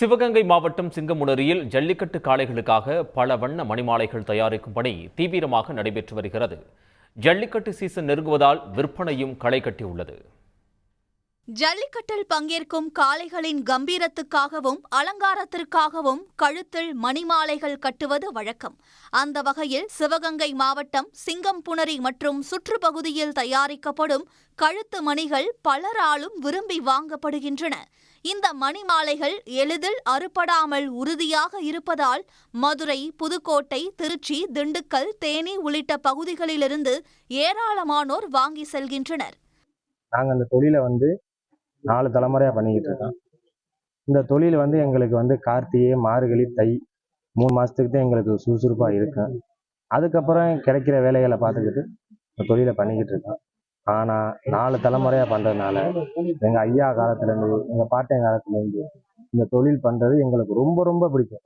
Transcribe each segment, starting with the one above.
சிவகங்கை மாவட்டம் சிங்கமுனரியில் ஜல்லிக்கட்டு காளைகளுக்காக பல வண்ண மணிமாலைகள் தயாரிக்கும் பணி தீவிரமாக நடைபெற்று வருகிறது. ஜல்லிக்கட்டு சீசன் நெருங்குவதால் விற்பனையும் களை கட்டியுள்ளது. ஜல்லிக்கட்டில் பங்கேற்கும் காளைகளின் கம்பீரத்துக்காகவும் அலங்காரத்திற்காகவும் கழுத்தில் மணிமாலைகள் கட்டுவது வழக்கம். அந்த வகையில் சிவகங்கை மாவட்டம் சிங்கம்புணரி மற்றும் சுற்றுப்பகுதியில் தயாரிக்கப்படும் கழுத்து மணிகள் பலராலும் விரும்பி வாங்கப்படுகின்றன. இந்த மணிமாலைகள் எளிதில் அறுபடாமல் உறுதியாக இருப்பதால் மதுரை புதுக்கோட்டை திருச்சி திண்டுக்கல் தேனி உள்ளிட்ட பகுதிகளிலிருந்து ஏராளமானோர் வாங்கி செல்கின்றனர். நாங்கள் அந்த தொழிலை வந்து நாலு தலைமுறையாக பண்ணிக்கிட்டு இருக்கோம் இந்த தொழில் வந்து எங்களுக்கு வந்து கார்த்திகை மார்கழி தை மூணு மாதத்துக்கு தான் எங்களுக்கு சுறுசுறுப்பாக இருக்கும் அதுக்கப்புறம் கிடைக்கிற வேலைகளை பார்த்துக்கிட்டு இந்த தொழிலை பண்ணிக்கிட்டு இருக்கோம் ஆனால் நாலு தலைமுறையாக பண்ணுறதுனால எங்கள் ஐயா காலத்துலேருந்து எங்கள் பாட்டன் காலத்துலேருந்து இந்த தொழில் பண்ணுறது எங்களுக்கு ரொம்ப ரொம்ப பிடிக்கும்.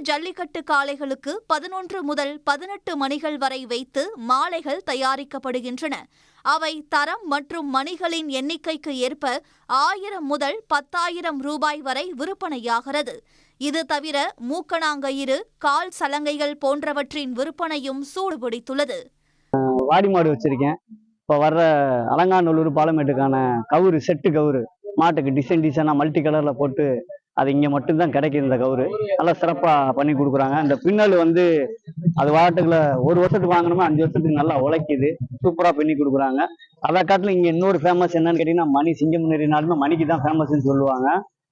ஜல்லிக்கட்டு காளைகளுக்கு பதினொன்று முதல் பதினெட்டு மணிகள் வரை வைத்து மாலைகள் தயாரிக்கப்படுகின்றன. அவை தரம் மற்றும் மணிகளின் எண்ணிக்கைக்கு ஏற்ப ஆயிரம் முதல் பத்தாயிரம் ரூபாய் வரை விற்பனையாகிறது. இது தவிர மூக்கணாங்கயிறு கால் சலங்கைகள் போன்றவற்றின் விற்பனையும் சூடுபிடித்துள்ளது. வாடி மாடு வச்சிருக்கேன். இப்போ வர்ற அலங்காநல்லூர் பாலமேட்டுக்கான கவுரு செட்டு கவுரு மாட்டுக்கு டிசைன் டிசைனாக மல்டி கலரில் போட்டு அது இங்கே மட்டும்தான் கிடைக்குது இந்த கவுரு. நல்லா சிறப்பாக பண்ணி கொடுக்குறாங்க. இந்த பின்னல் வந்து அது வாட்டுக்குள்ள ஒரு வருஷத்துக்கு வாங்கினோமா அஞ்சு வருஷத்துக்கு நல்லா உழைக்குது. சூப்பராக பண்ணி கொடுக்குறாங்க. அதை காட்டிலும் இங்கே இன்னொரு ஃபேமஸ் என்னன்னு கேட்டிங்கன்னா மணி சிங்கமுனேரினாலுமே மணிக்கு தான் ஃபேமஸ்ன்னு சொல்லுவாங்க.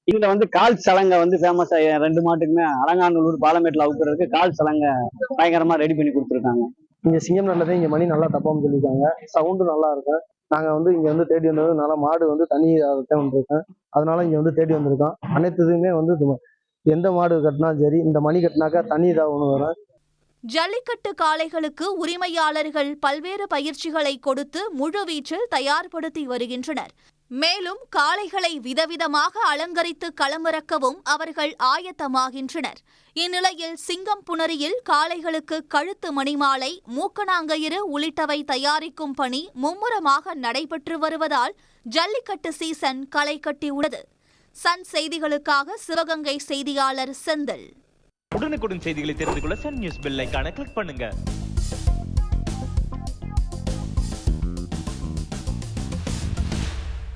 இங்க வந்து கால் சலங்கை வந்து ஃபேமஸ் ரெண்டு மாட்டுக்குமே அலங்காநல்லூர் பாலமேட்டில் அவுக்குறதுக்கு கால் சலங்கை பயங்கரமாக ரெடி பண்ணி கொடுத்துருக்காங்க. இங்கே சிங்கம் நல்லது இங்கே மணி நல்லா தப்பாம சொல்லியிருக்காங்க. சவுண்டு நல்லா இருக்கும் நாங்கள் வந்து இங்கே வந்து தேடி வந்தது நல்லா மாடு வந்து தனி தான் வந்திருக்கேன். அதனால இங்கே வந்து தேடி வந்திருக்கோம். அனைத்து இதுவுமே வந்து எந்த மாடு கட்டினாலும் சரி இந்த மணி கட்டினாக்கா தனி இதாக ஒன்று வரும். ஜல்லிக்கட்டு காளைகளுக்கு உரிமையாளர்கள் பல்வேறு பயிற்சிகளை கொடுத்து முழுவீச்சில் தயார்படுத்தி வருகின்றனர். மேலும் காளைகளை விதவிதமாக அலங்கரித்து களமிறக்கவும் அவர்கள் ஆயத்தமாகின்றனர். இந்நிலையில் சிங்கம் புணரியில் காளைகளுக்கு கழுத்து மணிமாலை மூக்கணாங்கயிறு உள்ளிட்டவை தயாரிக்கும் பணி மும்முரமாக நடைபெற்று வருவதால் ஜல்லிக்கட்டு சீசன் களை கட்டியுள்ளது. சன் செய்திகளுக்காக சிவகங்கை செய்தியாளர் செந்தில். உடனுக்குடன் செய்திகளை தெரிந்து கொள்ள சன் நியூஸ் பெல் கிளிக் பண்ணுங்க.